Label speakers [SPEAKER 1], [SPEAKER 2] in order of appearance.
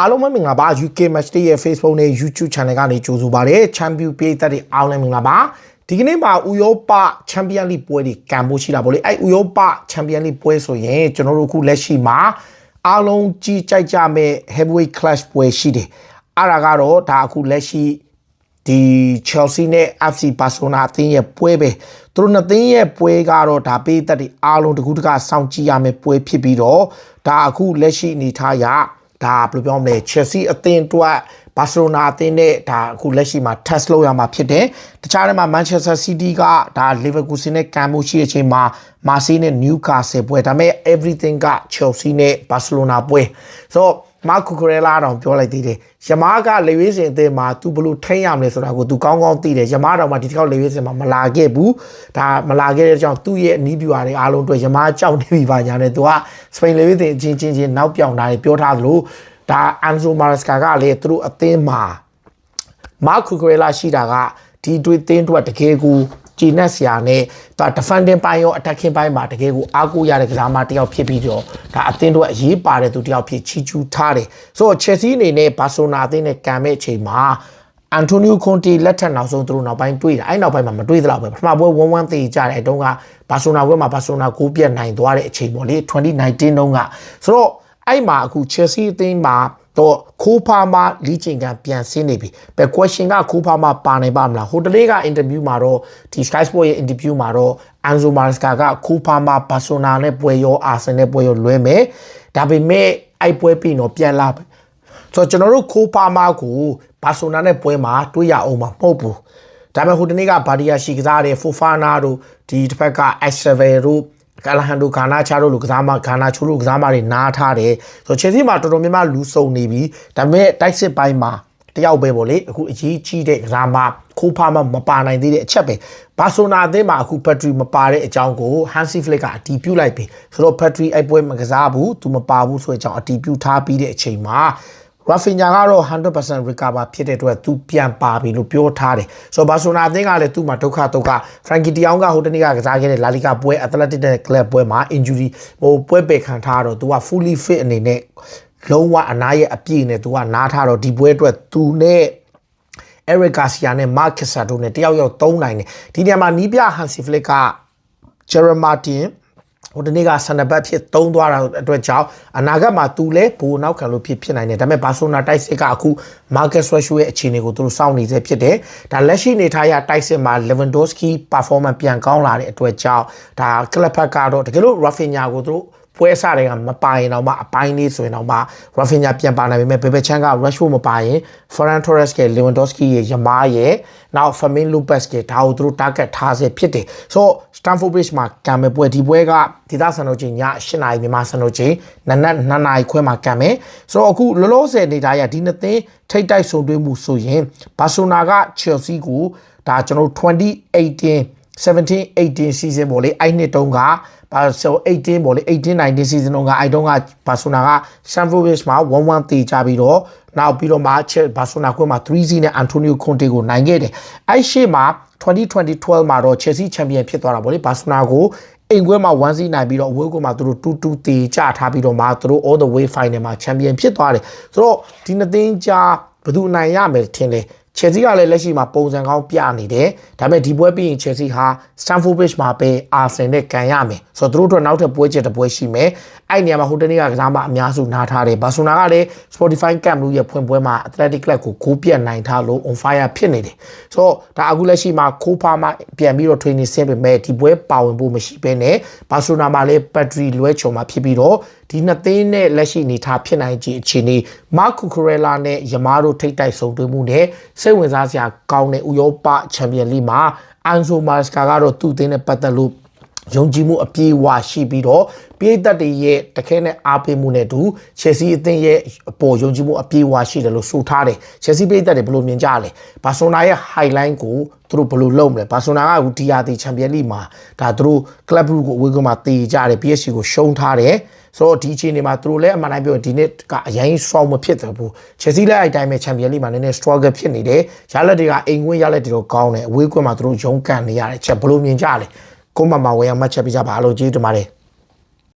[SPEAKER 1] အားလုံးပဲမင်္ဂလာပါ UK Match Day ရဲ့ Facebook နဲ့ YouTube Channel ကနေကြိုဆိုပါရစေ။ Champion ပြည်သက်တွေအားလုံးမင်္ဂလာပါ။ဒီကနေ့မှာဥရောပ Champion League ပွဲတွေကန်ဖို့ရှိတာပေါ့လေ။အဲဥရောပ Champion League ပွဲဆိုရင်ကျွန်တော်တို့အခုလက်ရှိမှာအားလုံးကြီးကြိုက်ကြမဲ့ Heavyweight Clash ပွဲရှိတယ်။အဲ့ဒါကတော့ဒါအခုလက်ရှိဒီ Chelsea နဲ့ FC Barcelona အသင်းရဲ့ပွဲပဲသူတို့နှစ်သင်းရဲ့ပွဲကတော့ဒါပေးသက်တွေအားလုံးတကူးတကစောင့်ကြည့်ရမယ့်ပွဲဖြစ်ပြီးတော့ဒါအခုလက်ရှိအနေထားရ ဒါဘယ်လိုပြောမလဲ Chelsea အသင်းအတွက် Barcelona အသင်းနဲ့ဒါအခုလက်ရှိမှာ test လုပ်ရမှာဖြစ်တယ်တခြားထဲမှာ Manchester City ကဒါ Liverpool နဲ့ကန်မှုရှိတဲ့အချိန်မှာ Marseille နဲ့ Newcastle ပွဲဒါပေမဲ့ everything က Chelsea နဲ့ Barcelona ပွဲဆိုတော့ မာကူကရဲလာတော့ပြောလိုက်သေးတယ်ယမားကလေဝေးစင်အသင်းမှာ तू ဘလို့ထိန်းရမလဲဆိုတာကို तू ကောင်းကောင်းသိတယ်ယမားတော့မှဒီတစ်ခေါက်လေဝေးစင်မှာမလာခဲ့ဘူးဒါမလာခဲ့တဲ့အကြောင်းသူ့ရဲ့အနီးပြူဟာတွေအားလုံးအတွက်ယမားကြောက်နေပြီပါညာနဲ့ तू ကစပိန်လေဝေးစင်အချင်းချင်းချင်းနောက်ပြောင်တာတွေပြောထားသလိုဒါအန်ဆိုမာရက်စကာကလည်းသူတို့အသင်းမှာမာကူကရဲလာရှိတာကဒီတွေ့သင်းအတွက်တကယ်ကို ဂျီနက်ဆရာနဲ့ဒါ defending ပိုင်းရော attacking ပိုင်းမှာတကယ်ကိုအားကိုးရတဲ့ကစားမတစ်ယောက်ဖြစ်ပြီးတော့ဒါအသင်းတို့အရေးပါတဲ့သူတစ်ယောက်ဖြစ်ချီချူထားတယ်ဆိုတော့ Chelsea အနေနဲ့ Barcelona အသင်းနဲ့ကန်မဲ့အချိန်မှာအန်တိုနီယိုကွန်တီလက်ထက်နောက်ဆုံးသူတို့နောက်ပိုင်းတွေ့တာအဲ့နောက်ပိုင်းမှာမတွေ့သလောက်ပဲပထမပွဲ1-1သေကြတဲ့အတုန်းကဘာဆိုနာပွဲမှာဘာဆိုနာကိုပြတ်နိုင်သွားတဲ့အချိန်ပေါ့လေ2019တုန်းကဆိုတော့အဲ့မှာအခု Chelsea အသင်းမှာ တော့ခိုးဖားမလီချင်ကန်ပြန်ဆင်းနေပြီဘယ် question ကခိုးဖားမပါနိုင်ပါမလားဟိုတလေးက interview မှာတော့ဒီ Sky Sport ရဲ့ interview မှာတော့ Anzo Maresca ကခိုးဖားမဘာဆိုနာနဲ့ပွဲရောအာဆင်နဲ့ပွဲရောလွဲမယ်ဒါပေမဲ့အဲ့ပွဲပြီးတော့ပြန်လာဆိုတော့ကျွန်တော်တို့ခိုးဖားမကိုဘာဆိုနာနဲ့ပွဲမှာတွေးရအောင်မှာမဟုတ်ဘူးဒါပေမဲ့ဟိုတနေ့ကဘာဒီယာရှိကစားတဲ့ဖိုဖာနာတို့ဒီတစ်ဖက်က Extravel တို့ ကာလာဟန်ဒိုဂါနာချာတို့လိုကစားမဂါနာချိုလိုကစားမတွေနားထားတယ်ဆိုတော့ချယ်ဆီမှာတော်တော်များများလူစုံနေပြီဒါပေမဲ့တိုက်စစ်ပိုင်းမှာတယောက်ပဲပေါ့လေအခုအရေးကြီးတဲ့ကစားမခိုးဖားမမပါနိုင်သေးတဲ့အချက်ပဲဘာဆိုနာအသင်းမှာအခုဘက်ထရီမပါတဲ့အကြောင်းကိုဟန်စီဖလစ်ကအတီးပြုတ်လိုက်ပြီဆိုတော့ဘက်ထရီအိုက်ပွဲမကစားဘူးသူမပါဘူးဆိုတဲ့အကြောင်းအတီးပြုတ်ထားပြီးတဲ့အချိန်မှာ ရာဖင်ညာကတော့100% recover ဖြစ်တဲ့အတွက်သူပြန်ပါပြီလို့ပြောထားတယ်ဆိုတော့ဘာဆိုနာအသင်းကလည်းသူ့မှာဒုက္ခဒုက္ခဖရန်ကီတီအောင်ကဟိုတနေ့ကကစားခဲ့တဲ့လာလီဂါပွဲ Athletic နဲ့ Club ပွဲမှာ injury ဟိုပွဲပယ်ခံထားတော့သူက fully fit အနေနဲ့လုံးဝအနားရဲ့အပြည့်နဲ့သူကနားထားတော့ဒီပွဲအတွက်သူနဲ့ Eric Garcia နဲ့ Mark Kessa တို့နဲ့တယောက်ယောက်သုံးနိုင်တယ်ဒီနေရာမှာနီးပြ Hansi Flick က Jeremy Martin ဟိုတနေ့ကဆန်နဘတ်ဖြစ်သုံးသွားတာအတွက်ကြောင့်အနာဂတ်မှာသူလည်းဘူနောက်ခံလို့ဖြစ်ဖြစ်နိုင်တယ်ဒါပေမဲ့ဘာဆိုနာတိုက်စစ်ကအခု Marcus Rashford ရဲ့အခြေအနေကိုသူတို့စောင့်နေစေဖြစ်တယ်ဒါလက်ရှိနေထားရတိုက်စစ်မှာ Lewandowski performance ပြန်ကောင်းလာတဲ့အတွက်ကြောင့်ဒါ club ဘက်ကတော့တကယ်လို့ Rafinha ကိုသူတို့ ပွဲစတွေကမပါရင်တော့မှအပိုင်းလေးဆိုရင်တော့မှ Rafinha ပြန်ပါနိုင်ပေမဲ့ Bebe Chan က Rashford မပါရင် Ferran Torres က Lewandowski ရဲ့ယမားရဲ့နောက် Fermin Lopez ကဒါကိုသူတို့ target ထားစေဖြစ်တယ်ဆိုတော့ Stamford Bridge မှာကံမဲ့ပွဲဒီပွဲကဒေသစံတော်ချိန်ည8နာရီမြန်မာစံတော်ချိန်နနက်2နာရီခွဲမှာကံမယ်ဆိုတော့အခုလောလောဆယ်နေတာရဒီနှစ်သင်းထိတ်တိုက်ဆုံတွေ့မှုဆိုရင်ဘာဆိုနာက Chelsea ကိုဒါကျွန်တော်2018 17 18 season ပေါ့လေအဲ့နှစ်တုန်းကဘာဆို18ပေါ့လေ18 19 season တုန်းကအဲ့တုန်းကဘာဆိုနာက Stamford Bridge မှာ1-1တေကြပြီးတော့နောက်ပြီးတော့မှချက်ဘာဆိုနာကွင်းမှာ3-0နဲ့ Antonio Conte ကိုနိုင်ခဲ့တယ်အဲ့ရှေ့မှာ2012မှာတော့ Chelsea champion ဖြစ်သွားတာပေါ့လေဘာဆိုနာကိုအိမ်ခွဲမှာ1-0နိုင်ပြီးတော့အဝေးကွင်းမှာသူတို့2-2တေကြထားပြီးတော့မှသူတို့ all the way final မှာ champion ဖြစ်သွားတယ်ဆိုတော့ဒီနှစ်သင်းကြားဘယ်သူနိုင်ရမယ်ထင်လဲ ချယ်ဆီကလည်းလက်ရှိမှာပုံစံကောင်းပြနေတယ်ဒါပေမဲ့ဒီပွဲပြီးရင်ချယ်ဆီဟာ Stamford Bridge မှာပဲအာဆင်နဲ့ကန်ရမယ်ဆိုတော့သူတို့အတွက်နောက်ထပ်ပွဲချက်တစ်ပွဲရှိမယ်အဲ့နေရာမှာဟိုတနေ့ကကစားမအများစုနားထားတယ်ဘာဆိုနာကလည်း Spotify Camp လို့ရဲ့ဖွင့်ပွဲမှာ Athletic Club ကိုဂိုးပြတ်နိုင်ထားလို့ on fire ဖြစ်နေတယ်ဆိုတော့ဒါအခုလက်ရှိမှာခိုးဖားမှပြန်ပြီးတော့ training ဆင်းပေမဲ့ဒီပွဲပါဝင်ဖို့မရှိဘဲနဲ့ဘာဆိုနာမှာလည်း battery လွဲချုံမှာဖြစ်ပြီးတော့ဒီနှစ်သိန်းနဲ့လက်ရှိအနေထားဖြစ်နိုင်ခြင်းအခြေအနေမာကူခရဲလာနဲ့ယမားတို့ထိတ်တိုက်ဆုံတွေ့မှုနဲ့စိတ်ဝင်စားစရာကောင်းတဲ့ဥရောပချန်ပီယံလိမှာအန်ဆိုမာစကာကတော့သူ့အသင်းနဲ့ပတ်သက်လို့ ယုံကြည်မှုအပြည့်အဝရှိပြီးတော့ပြည်သက်တွေရဲ့တခဲနဲ့အားပေးမှုနဲ့တူချယ်ဆီအသင်းရဲ့အပေါ်ယုံကြည်မှုအပြည့်အဝရှိတယ်လို့ဆိုထားတယ်ချယ်ဆီပြည်သက်တွေဘယ်လိုမြင်ကြလဲဘာဆိုနာရဲ့ highline ကိုသူတို့ဘယ်လိုလုပ်မလဲဘာဆိုနာကအခုဒီယာတီချန်ပီယံလိမှာဒါသူတို့ club group ကိုအဝေးကမှာတည်ကြတယ် PSG ကိုရှုံးထားတယ်ဆိုတော့ဒီအချိန်တွေမှာသူတို့လည်းအမှန်တိုင်းပြောဒီနှစ်ကအရင် strong မဖြစ်တယ်ဘူးချယ်ဆီလည်းအဲ့တိုင်းပဲချန်ပီယံလိမှာနည်းနည်း struggle ဖြစ်နေတယ်ရလက်တွေကအိမ်ဝင်ရလက်တွေတော့ကောင်းတယ်အဝေးကွင်းမှာသူတို့ရုန်းကန်နေရတယ်ချက်ဘယ်လိုမြင်ကြလဲ ကိုမမဝယ်ရမှတ်ချက်ပြကြပါအားလုံးကျေးဇူးတင်ပါတယ်